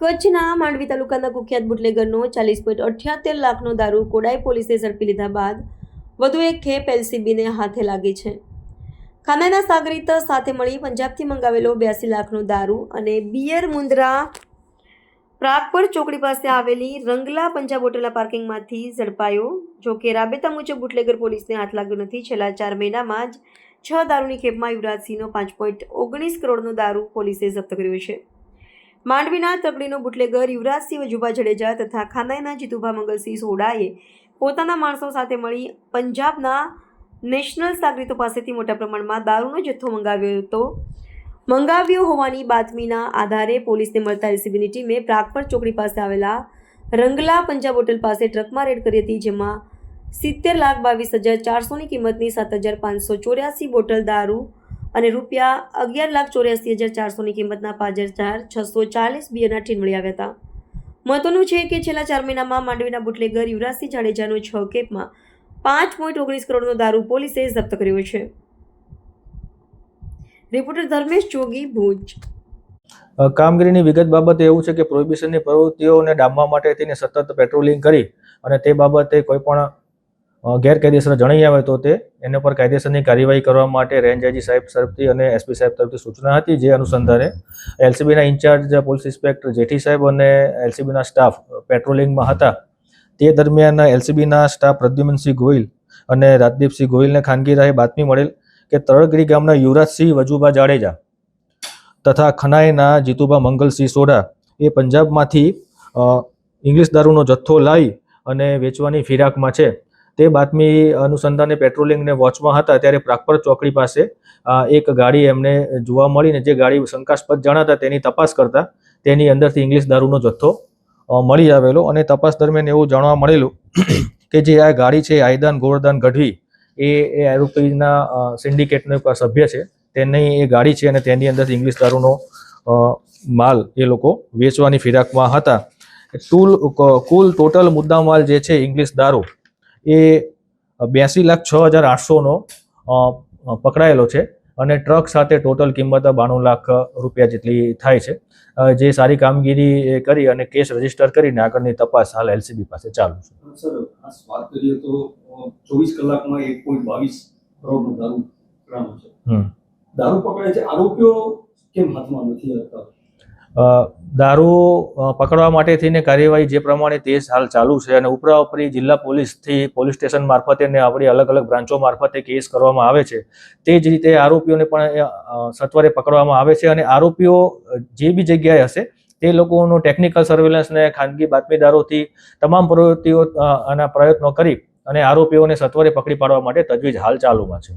કચ્છના માંડવી તાલુકાના કુખ્યાત બુટલેગરનો ચાલીસ પોઈન્ટ અઠ્યાત્તર લાખનો દારૂ કોડાઈ પોલીસે ઝડપી લીધા બાદ વધુ એક ખેપ એલસીબીને હાથે લાગી છે. ખાનાના સાગરીત સાથે મળી પંજાબથી મંગાવેલો બ્યાસી લાખનો દારૂ અને બિયર મુંદ્રા પ્રાગપર ચોકડી પાસે આવેલી રંગલા પંજાબ હોટેલના પાર્કિંગમાંથી ઝડપાયો, જો કે રાબેતા મુજબ બુટલેગર પોલીસને હાથ લાગ્યો નથી. છેલ્લા ચાર મહિનામાં જ છ દારૂની ખેપમાં યુવરાજસિંહનો પાંચ પોઈન્ટ ઓગણીસ કરોડનો દારૂ પોલીસે જપ્ત કર્યો છે. માંડવીના તગડીનો બુટલેગર યુવરાજસિંહ જુબા જડેજા તથા ખાનાઈના જીતુભા મંગલસિંહ સોડાએ પોતાના માણસો સાથે મળી પંજાબના નેશનલ સાગરીતો પાસેથી મોટા પ્રમાણમાં દારૂનો જથ્થો મંગાવ્યો હતો. મંગાવ્યો હોવાની બાતમીના આધારે પોલીસને મળતા એલસીબીની ટીમે પ્રાગપર ચોકડી પાસે આવેલા રંગલા પંજાબ હોટલ પાસે ટ્રકમાં રેડ કરી હતી, જેમાં સિત્તેર લાખ બાવીસ હજાર ચારસોની કિંમતની સાત હજાર પાંચસો ચોર્યાસી બોટલ દારૂ અને રૂપિયા અગિયાર લાખ ચોર્યાસી હજાર ચારસોની કિંમતના પાંચ હજાર છસો ચાલીસ બિયરના ટીન મળી આવ્યા હતા. મહત્વનું છે કે છેલ્લા ચાર મહિનામાં માંડવીના બુટલેગર યુવરાજસિંહ જાડેજાનો છ કેપમાં પાંચ પોઈન્ટ ઓગણીસ કરોડનો દારૂ પોલીસે જપ્ત કર્યો છે. રિપોર્ટર ધર્મેશ જોગી, ભુજ. કામગીરીની વિગત બાબતે એવું છે કે પ્રોહિબિશનની પ્રવૃત્તિઓને ડામવા માટે તેને સતત પેટ્રોલિંગ કરી અને તે બાબતે કોઈ પણ ગેરકાયદેસર જણાઈ આવે તો તે એના પર કાયદેસરની કાર્યવાહી કરવા માટે રેન્જ આઈજી સાહેબ તરફથી અને એસપી સાહેબ તરફથી સૂચના હતી, જે અનુસંધાને એલસીબીના in charge police inspector Jethi સાહેબ અને એલસીબીના સ્ટાફ પેટ્રોલિંગમાં હતા. તે દરમિયાન એલસીબીના સ્ટાફ પ્રદ્યુમનસિંહ ગોહિલ અને રાજદીપસિંહ ગોહિલને ખાનગી રાહે બાતમી મળેલ કે તરળગીરી ગામના યુવરાજસિંહ વજુભા જાડેજા તથા ખનાઈના જીતુભા મંગલસિંહ સોઢા એ પંજાબમાંથી ઇંગ્લિશ દારૂનો જથ્થો લાવી અને વેચવાની ફિરાકમાં છે. તે બાતમી અનુસંધાને પેટ્રોલિંગને વોચમાં હતા ત્યારે પ્રાગપર ચોકડી પાસે એક ગાડી એમને જોવા મળીને જે ગાડી શંકાસ્પદ જણાતા તેની તપાસ કરતા તેની અંદરથી ઇંગ્લિશ દારૂનો જથ્થો મળી આવેલો અને તપાસ દરમિયાન એવું જાણવા મળેલું કે જે આ ગાડી છે, આયદાન ગોવર્ધન ગઢવી, એ એ આરોપીના સિન્ડિકેટનો એક સભ્ય છે. તેની એ ગાડી છે અને તેની અંદર ઇંગ્લિશ દારૂનો માલ એ લોકો વેચવાની ફિરાકમાં હતા. ટૂલ કુલ ટોટલ મુદ્દામાલ જે છે, ઇંગ્લિશ દારૂ એ બ્યાસી લાખ છ હજાર આઠસોનો પકડાયેલો છે અને ટ્રક સાથે ટોટલ કિંમત બાણું લાખ રૂપિયા જેટલી થાય છે. જે સારી કામગીરી કરી અને કેસ રજિસ્ટર કરીને આગળની તપાસ હાલ એલસીબી પાસે ચાલુ છે. સર વાત કરીએ તો ચોવીસ કલાકમાં એક પોઈન્ટ બાવીસ કરોડનો દારૂ છે. દારૂ પકડાય છે આરોપીઓ કેમ હાથમાં નથી આવતા દારૂ પકડવા માટે થઈને કાર્યવાહી જે પ્રમાણે તે હાલ ચાલુ છે અને ઉપરા ઉપરી જિલ્લા પોલીસથી પોલીસ સ્ટેશન મારફતે અને આપણી અલગ અલગ બ્રાન્ચો મારફતે કેસ કરવામાં આવે છે. તે જ રીતે આરોપીઓને પણ સત્વરે પકડવામાં આવે છે અને આરોપીઓ જે બી જગ્યાએ હશે તે લોકોનું ટેકનિકલ સર્વેલન્સને ખાનગી બાતમીદારોથી તમામ પ્રવૃત્તિઓ આના પ્રયત્નો કરી અને આરોપીઓને સત્વરે પકડી પાડવા માટે તજવીજ હાલ ચાલુમાં છે.